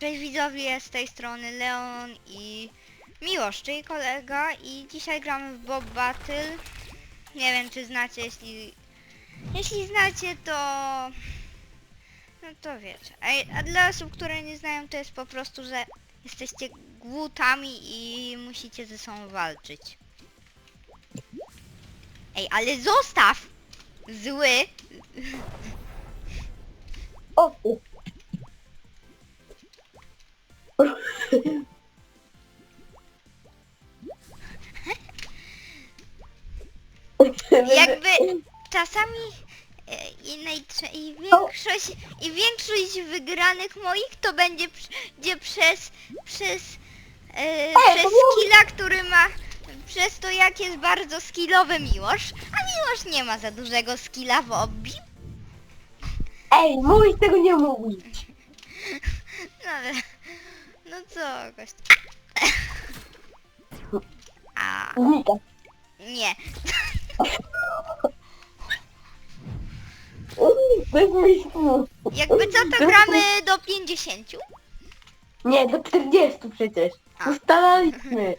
Cześć widzowie, z tej strony Leon i Miłosz, czyli kolega i dzisiaj gramy w Bob Battle. Nie wiem czy znacie, jeśli, jeśli znacie to... No to wiecie. A, a dla osób, które nie znają to jest po prostu, że jesteście głutami i musicie ze sobą walczyć. Ej, ale zostaw! Zły! O. Jakby czasami e, i, najtrze- i większość i większość wygranych moich to będzie, przy- będzie przez przez e, przez skilla, który ma przez to jak jest bardzo skillowy Miłosz, a Miłosz nie ma za dużego skilla w obbi. Ej, mówić tego nie mówić. Ale no co gość. A Znika. nie. To jest mój smut. Jakby co to gramy do 50? Nie, do 40 przecież. A. Ustalaliśmy.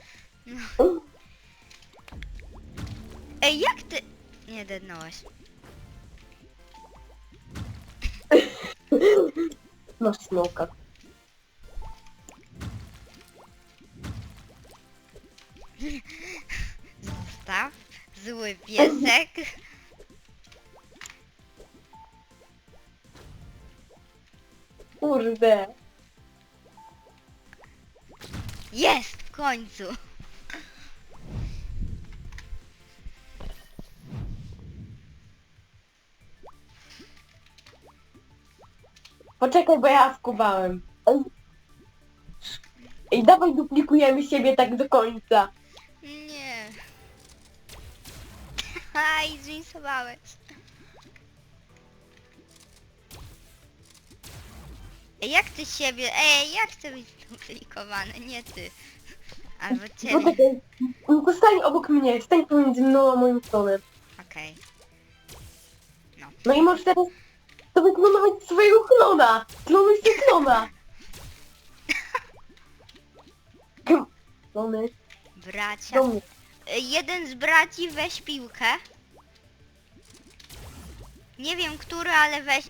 Ej, jak ty... Nie dednąłeś. Masz smoka. Zostaw. Zły piesek. Kurde. Jest! W końcu. Poczekaj, bo ja skubałem. Ej, dawaj duplikujemy siebie tak do końca. Nie. Aj, zwinsowałeś. Ej, jak ty siebie... Ej, jak chcę być duplikowany? Nie ty. Albo ciebie. Poczekaj. Tylko stań obok mnie, stań pomiędzy mną a moim stołem. Okej. No i możesz teraz sobie klonować swojego klona. Klonuj się klona. Klony. Bracia. Do mnie. Y, Jeden z braci weź piłkę. Nie wiem który, ale weź...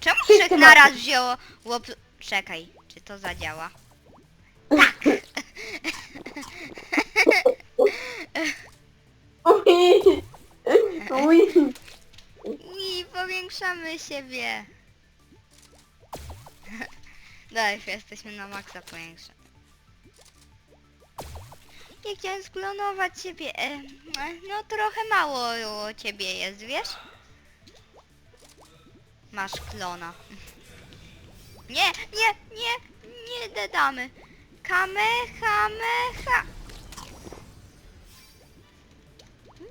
Czemu Wszyscy trzech macie. naraz wzięło łop... Czekaj, czy to zadziała? Ui. Ui. I powiększamy siebie. Dalej, jesteśmy na maksa powiększamy. Ja chciałem sklonować ciebie. E, no trochę mało ciebie jest, wiesz? Masz klona. Nie, nie, nie, nie dodamy. Kamehameha.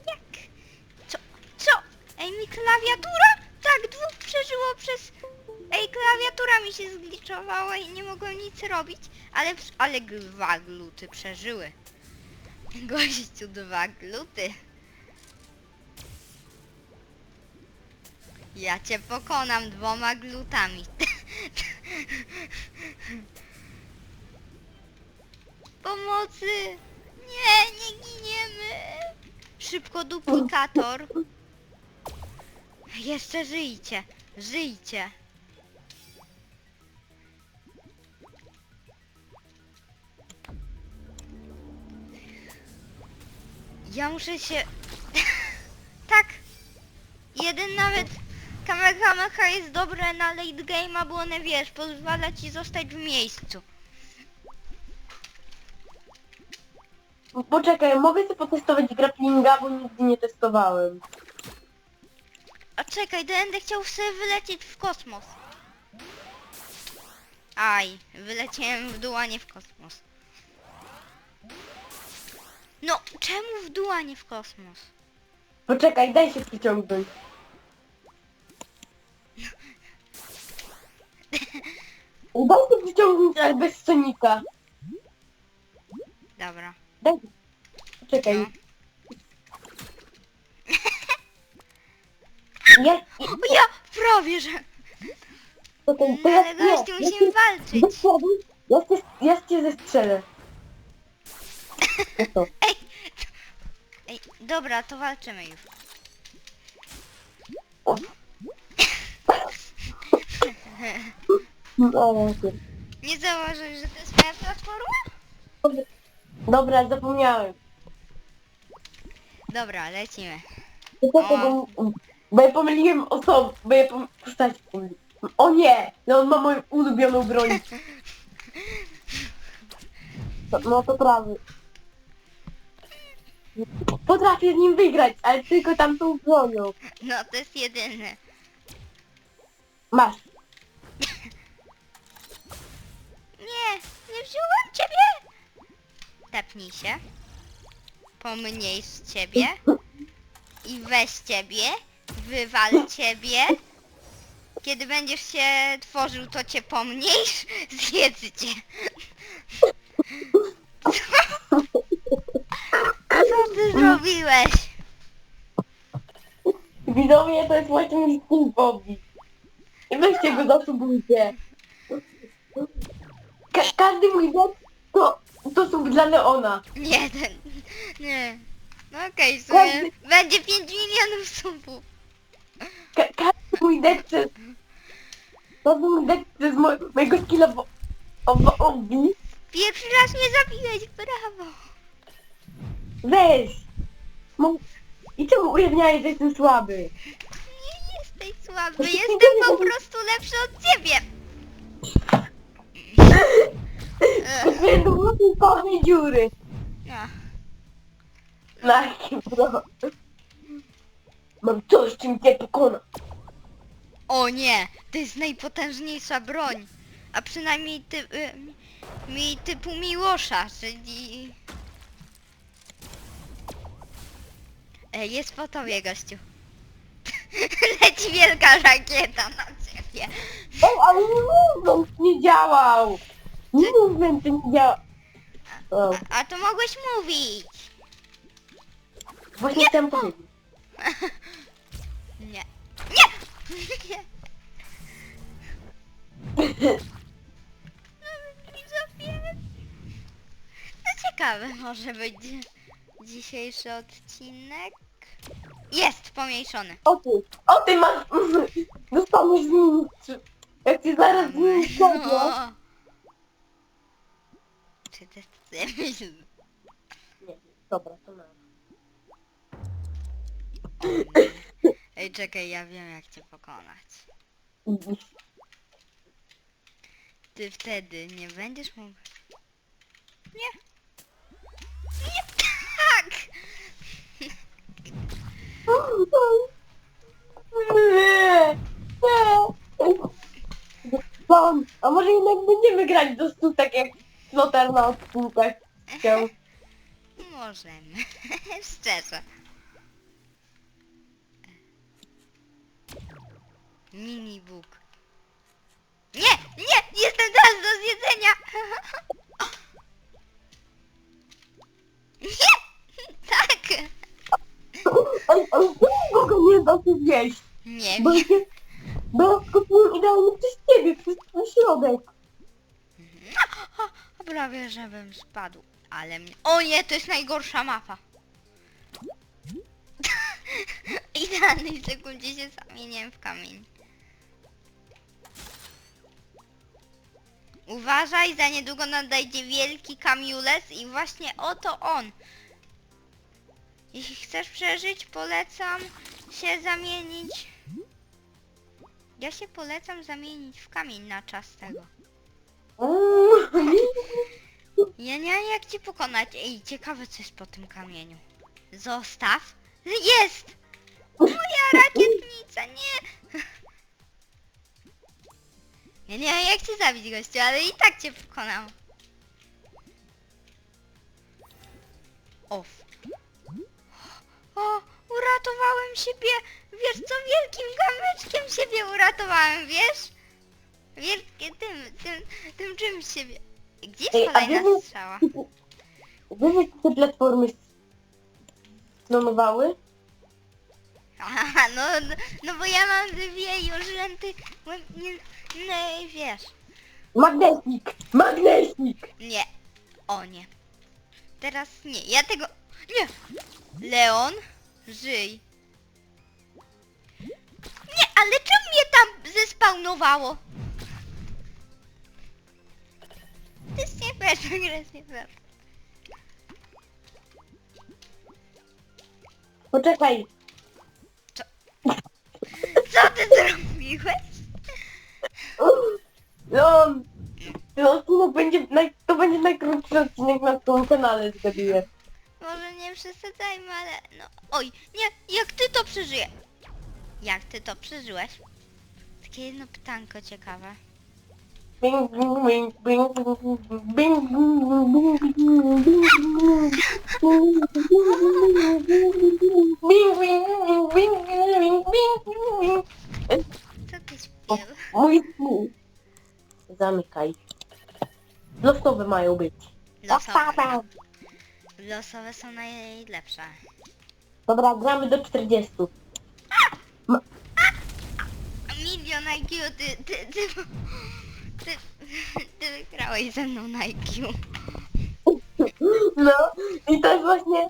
Jak? Co? Co? Ej, mi klawiatura? Tak, dwóch przeżyło przez... Ej, klawiatura mi się zgliczowała i nie mogłem nic robić, ale, ale dwa przeżyły. Gościu, dwa gluty. Ja cię pokonam dwoma glutami. Pomocy! Nie, nie giniemy! Szybko duplikator. Jeszcze żyjcie, żyjcie. Ja muszę się... tak. Jeden nawet Kamehameha jest dobre na late game'a, bo one wiesz, pozwala ci zostać w miejscu. Poczekaj, mogę sobie potestować grapplinga, bo nigdy nie testowałem. A czekaj, będę chciał sobie wylecieć w kosmos. Aj, wyleciałem w dół, a nie w kosmos. No, czemu w dół, a nie w kosmos? Poczekaj, daj się przyciągnąć. Daj się przyciągnąć, ale bez sonika. Dobra. Daj. Poczekaj. No. Ja, O ja, prawie że... poczekaj, No to ja, ale gościu, musimy ja, walczyć. Ja cię, ja cię zestrzelę. No to. Ej! Ej, dobra, to walczymy już. O. No, Nie zauważyłeś, że to jest moja platforma? Dobra, zapomniałem. Dobra, lecimy. Tego, bo ja pomyliłem osobę, bo ja pom... postać pomyliłem. O nie! No on ma moją ulubioną broń. To- No to prawy. Potrafię z nim wygrać, ale tylko tamtą bronią. No, to jest jedyne. Masz. Nie, nie wziąłem ciebie! Tepnij się. Pomniejsz ciebie. I weź ciebie. Wywal ciebie. Kiedy będziesz się tworzył, to cię pomniejsz. Zjedz cię. Co ty zrobiłeś? Widzowie to jest właśnie mój skill Bobby. I weźcie go zasubujcie. Ka każdy mój deck to, to sub dla Leona. Nie, ten... Nie. No okej, w sumie będzie 5 milionów subów. Ka każdy mój deck to jest... Każdy mój deck to jest mo mojego skilla Bobby. Pierwszy raz mnie zabiłeś, brawo. Weź! Mo I czemu ujawniałeś, że jestem słaby? Nie jesteś słaby, jestem po prostu lepszy od ciebie. Ech, włosy pełnej dziury. Na bro? Mam coś, czym cię pokona. O nie, to jest najpotężniejsza broń. A przynajmniej ty, y, mi typu Miłosza, czyli... Ej, jest po tobie, gościu. Leci wielka rakieta na ciebie. Ej, ale movement nie działał! Movement nie działał. O, A, a to mogłeś mówić. właśnie chciałem powiedzieć. Nie. Nie! Nie. Widzowie. No ciekawy może być dzisiejszy odcinek. Jest pomniejszony. O ty, o ty masz... Dostaniesz nim... Jak ci zaraz z nim zgodzę. O. Czy to? Nie, dobra, to na. Ej, czekaj, ja wiem jak cię pokonać. Ty wtedy nie będziesz mógł... Nie. Nie! Nie, nie. Pan, a może jednak będziemy grać do stu tak jak Slotter na odcinkach chciał. Możemy. Szczerze. Minibóg. Nie! Nie! Jestem teraz do zjedzenia! Nie! Ale czemu go nie da się zjeść? Nie Bo wiem. się... Bo kupiłem idealnie przez ciebie, przez twój środek. O, prawie żebym spadł. Ale mnie... O nie, to jest najgorsza mapa. Idealnej sekundzie się zamieniłem w kamień. Uważaj, za niedługo nadejdzie wielki kamiules i właśnie oto on. Jeśli chcesz przeżyć, polecam się zamienić... Ja się polecam zamienić w kamień na czas tego. Ja nie wiem jak cię pokonać. Ej, ciekawe co jest po tym kamieniu. Zostaw. Jest! Moja rakietnica, nie! Ja nie wiem jak cię zabić gościu, ale i tak cię pokonał. Off. O, uratowałem siebie. Wiesz co, wielkim kamyczkiem siebie uratowałem, wiesz? Wielkie tym, tym, tym czymś siebie. Gdzie Ej, jest a kolejna strzała? Wiesz jak te platformy klonowały? Aha, no, no bo ja mam dwie już lenty, bo nie, no i wiesz. Magnesik! Magnesik! Nie. O nie. Teraz nie. Ja tego... Nie. Leon, żyj. Nie, ale czemu mnie tam zespawnowało? To jest nie fair, ta gra jest nie fair. Poczekaj. Co ty zrobiłeś? No, ten odcinek będzie, naj, to będzie najkrótszy odcinek na tym kanale, zgaduję. Może nie przesadzajmy, ale no... Oj, nie, jak ty to przeżyje? Jak ty to przeżyłeś? Takie jedno pytanko ciekawe. Co ty śpiew? Mój stół. Zamykaj. Losowe mają być. Losowe. Losowe są najlepsze. Dobra, gramy do 40. Milion IQ, ty, ty, ty, ty, ty wygrałeś ze mną na IQ. No, i to jest właśnie...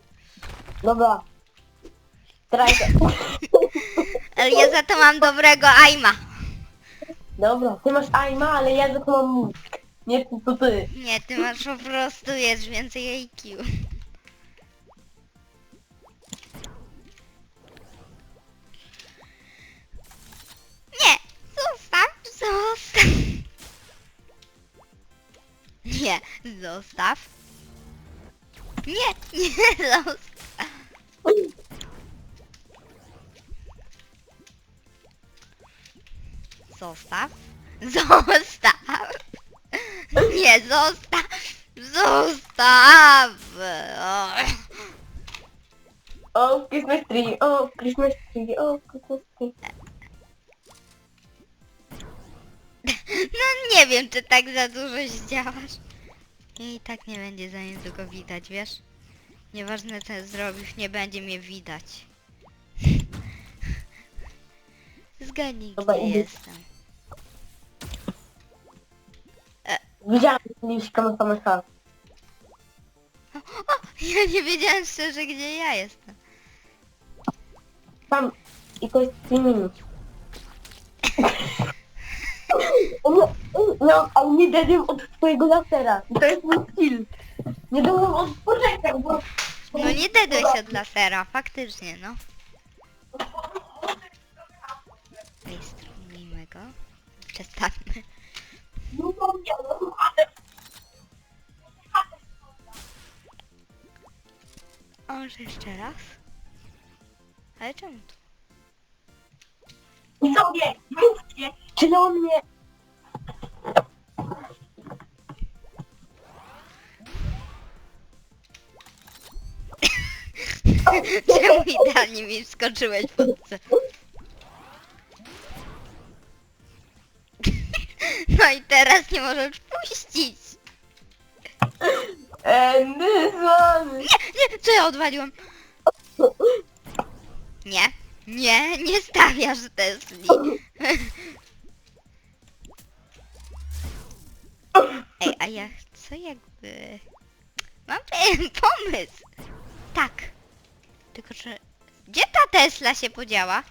Dobra. Teraz... Ale ja za to mam dobrego aima. Dobra, ty masz aima, ale ja za to mam mózg. Nie to ty. Nie, ty masz po prostu, jest więcej IQ. Zostaw. Nie, zostaw. Nie, nie, zostaw. Zostaw. Zostaw. Nie, zostaw. Zostaw. O. O, Christmas tree, o, Christmas tree, o, Christmas tree. No nie wiem, czy tak za dużo zdziałasz. I tak nie będzie za niedługo widać, wiesz? Nieważne co zrobisz, nie będzie mnie widać. Zgadnij, Dobra, gdzie idę. jestem. Widziałem na samych hal. O, ja nie wiedziałem szczerze, gdzie ja jestem. Tam, i to jest 3 minut. No, no, ale nie dadłem od twojego lasera. To jest mój skill. Nie dałem od poczekaj, bo... No nie dedłeś od lasera, faktycznie, no. Rejestrujmy go. Przestawmy. No, no. O, może jeszcze raz? Ale czemu tu? I sobie, mówcie, czy on mnie... Czemu idealnie mi wskoczyłeś pod C? No i teraz nie możesz puścić. One... Nie, nie, co ja odwaliłem? Nie, nie, nie stawiasz Tesli. Ej, a ja chcę jakby... Mam pewien pomysł. Tak. Tylko czy... Gdzie ta Tesla się podziała?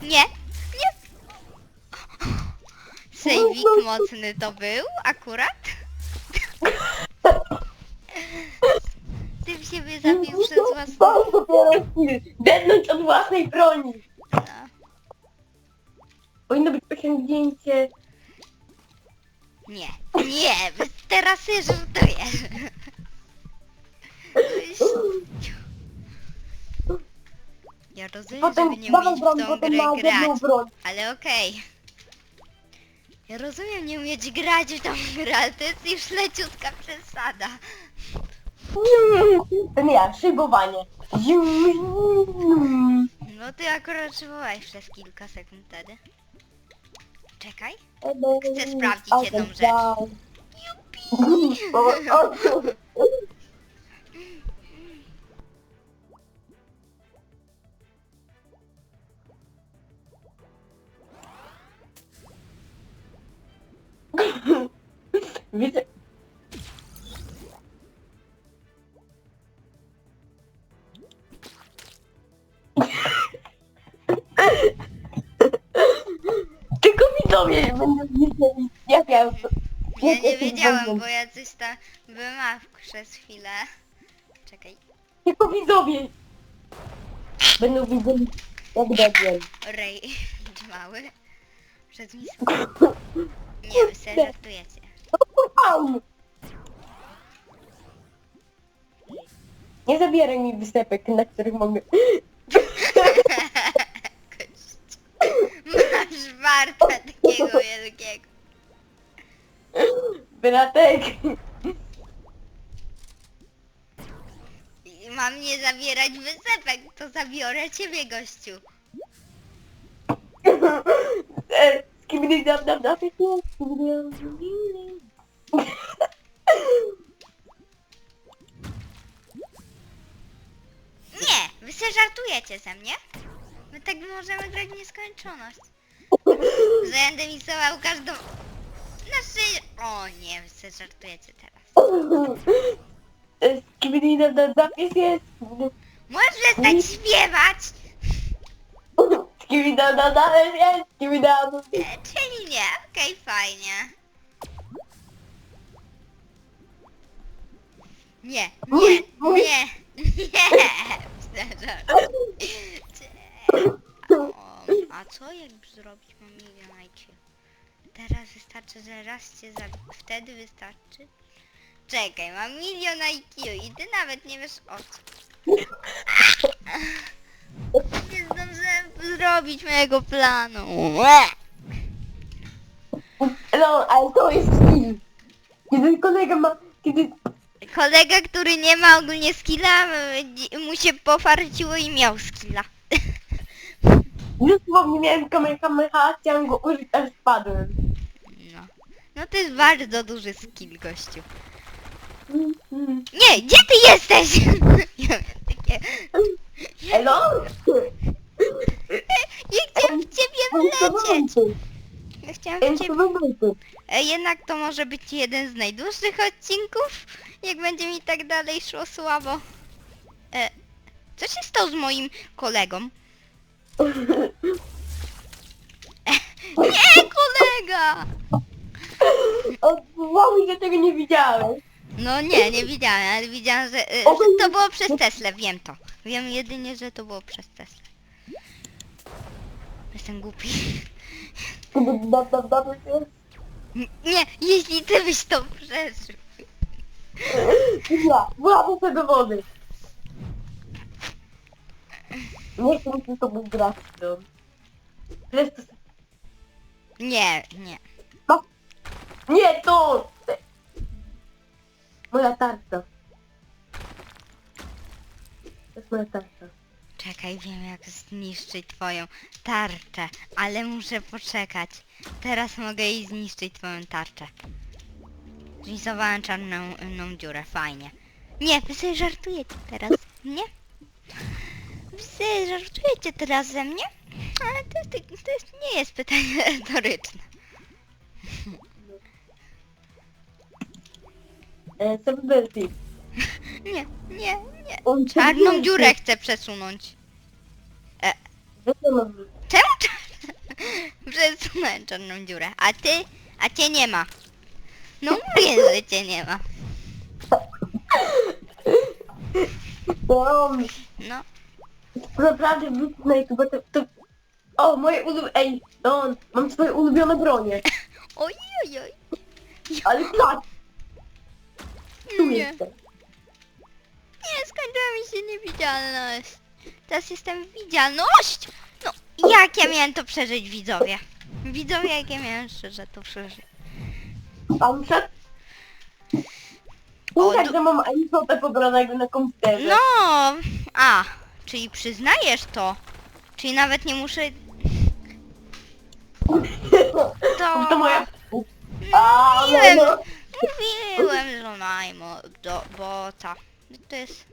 Nie, nie. Sejwik mocny to był akurat? Ty w siebie zabił przez własną... Dopiero skill. Dednąć od własnej broni. No. Powinno być osiągnięcie... Nie, nie, teraz się żartujesz. Ja rozumiem, żeby Potem nie dawaj umieć w broń, tą potem grę grać, broń. ale okej. Ja rozumiem nie umieć grać w tą grę, ale to jest już leciutka przesada. To nie ja, szybowanie. No ty akurat szybowałeś przez kilka sekund wtedy. Czekaj. Chcę sprawdzić jedną rzecz. Baba, o kur... Widzę... Tylko widzowie będą widzieli, jak ja ja nie będę- bo ja coś tam byłam przez chwilę. Czekaj. Tylko widzowie będą widzieli, jak debiel. Rej, mały. Przed misją. Nie, wy sobie żartujecie. Au! Nie zabieraj mi wysepek, na których mogę... Masz warta takiego wielkiego. Bratek! I Mam nie zabierać wysepek, to zabiorę ciebie, gościu. E, Skibidi skibidi dab dab. Nie, wy sobie żartujecie ze mnie? My tak możemy grać w nieskończoność. Że będę misował każdą... Znaczy... O nie, wy żartujecie teraz. Dab jest jest. Możesz przestać śpiewać? Dab dab jest dab. E, czyli nie, okej, fajnie. Nie, nie, nie, nie. O, a co jakby zrobić mam milion IQ? Teraz wystarczy, że raz cię zabiję. Wtedy wystarczy? Czekaj, mam milion IQ i ty nawet nie wiesz o co. Nie zdążyłem zrobić mojego planu. No, ale to jest skill. Kiedy kolega ma... Kiedy... Kolega, który nie ma ogólnie skilla, mu się pofarciło i miał skilla. Dosłownie miałem kamehameha, chciałem go użyć, aż spadłem. No. To jest bardzo duży skill, gościu. Mm. Nie, gdzie ty jesteś? Ja miałem takie... Elo? Ja chciałem w ciebie wlecieć. Ja chciałem w ciebie... E, Jednak to może być jeden z najdłuższych odcinków, jak będzie mi tak dalej szło słabo. E, co się stało z moim kolegą? Nie, kolega! Odwołuj, że tego nie widziałem. No nie, nie widziałem, ale widziałem, że, że to było przez Teslę, wiem to. Wiem jedynie, że to było przez Teslę. Jestem głupi. Dab, dab, jest. Nie, jeśli ty byś to przeżył. Ja, się do wody. Nie chcę mi się z tobą grać. no. Wiesz, to... Nie, nie. Nie, to! Moja tarcza. To jest moja tarcza. Czekaj, wiem jak zniszczyć twoją tarczę, ale muszę poczekać. Teraz mogę jej zniszczyć twoją tarczę. Zlisowałem czarnąną dziurę, fajnie. Nie, wy sobie żartujecie teraz, nie? Wy sobie żartujecie teraz ze mnie? Ale to, jest, to jest, nie jest pytanie retoryczne. E. Nie, nie, nie. On Czarną dziurę chcę przesunąć. Wiadomo, Czemu czarną? Przesunąłem czarną dziurę. A ty? A cię nie ma. No mówię, że cię nie ma. to No. naprawdę na YouTube, to, to... O, moje ulubione... Ej, no, mam swoje ulubione bronie. Oj, oj, oj. Ale tak, tu Nie. jestem. Nie, skończyła mi się niewidzialność. Teraz jestem widzialność. No, jak ja miałem to przeżyć, widzowie? Widzowie, jak ja miałem szczerze to przeżyć. A muszę... O, tak, du- że mam iPhone'a pobranego na komputerze. No, a, czyli przyznajesz to. Czyli nawet nie muszę... To... To moja... A, no, Mówiłem, no. Mówiłem, że najmo do bota. To jest,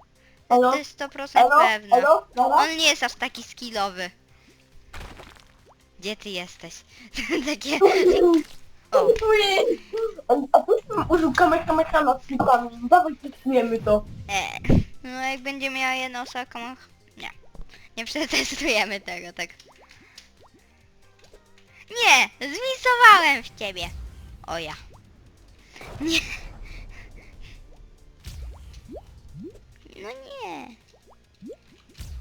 Elo? to jest 100% Elo? pewne. Elo? Elo? On nie jest aż taki skillowy. Gdzie ty jesteś? Takie... O. A- A puść bym użył kamehameha z flipami. Dawaj, testujemy to. E, no jak będzie miała jedną osakę, nie. Nie przetestujemy tego, tak. Nie, zmisowałem w ciebie. O ja. Nie. No nie.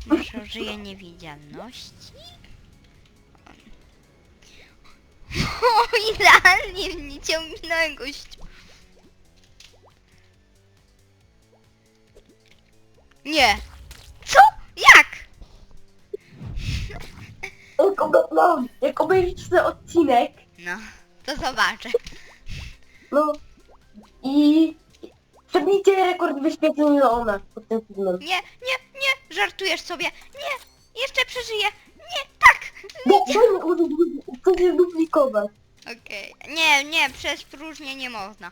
Może użyję niewidzialności? O, idealnie mnie ciągnąłem gościu. Nie. Co? Jak? Jak, obe- no, jak obejrzysz ten odcinek, No, to zobaczę. no i przebijcie rekord wyświetleń Leona pod tym filmem. Nie, nie, nie, żartujesz sobie. Nie, jeszcze przeżyję. Nie, tak. Nie, daj mi użyć, chcę się duplikować. Okej, nie, nie, przez próżnię nie można.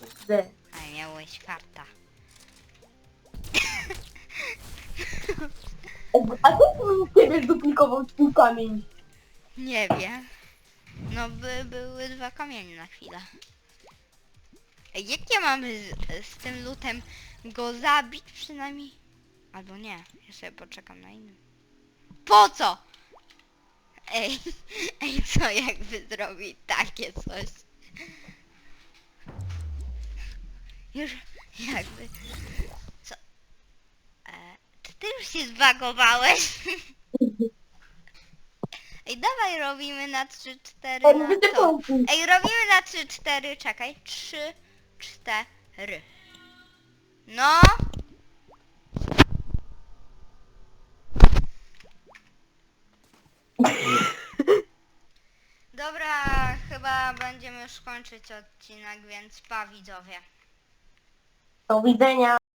Dobrze. Ale miałeś farta. A co ty mi ciebie zduplikował ten kamień? Nie wiem. No by były dwa kamienie na chwilę. Ej, jak ja mam z, z tym lutem go zabić przynajmniej? Albo nie, ja sobie poczekam na innym. Po co? Ej, ej, co jakby zrobić takie coś? Już jakby... Co? E, czy ty już się zbagowałeś? Ej, dawaj robimy na 3-4 Ej, na to. Ej, robimy na 3-4, czekaj. 3, 4. No. Dobra, chyba będziemy już kończyć odcinek, więc pa widzowie. Do widzenia.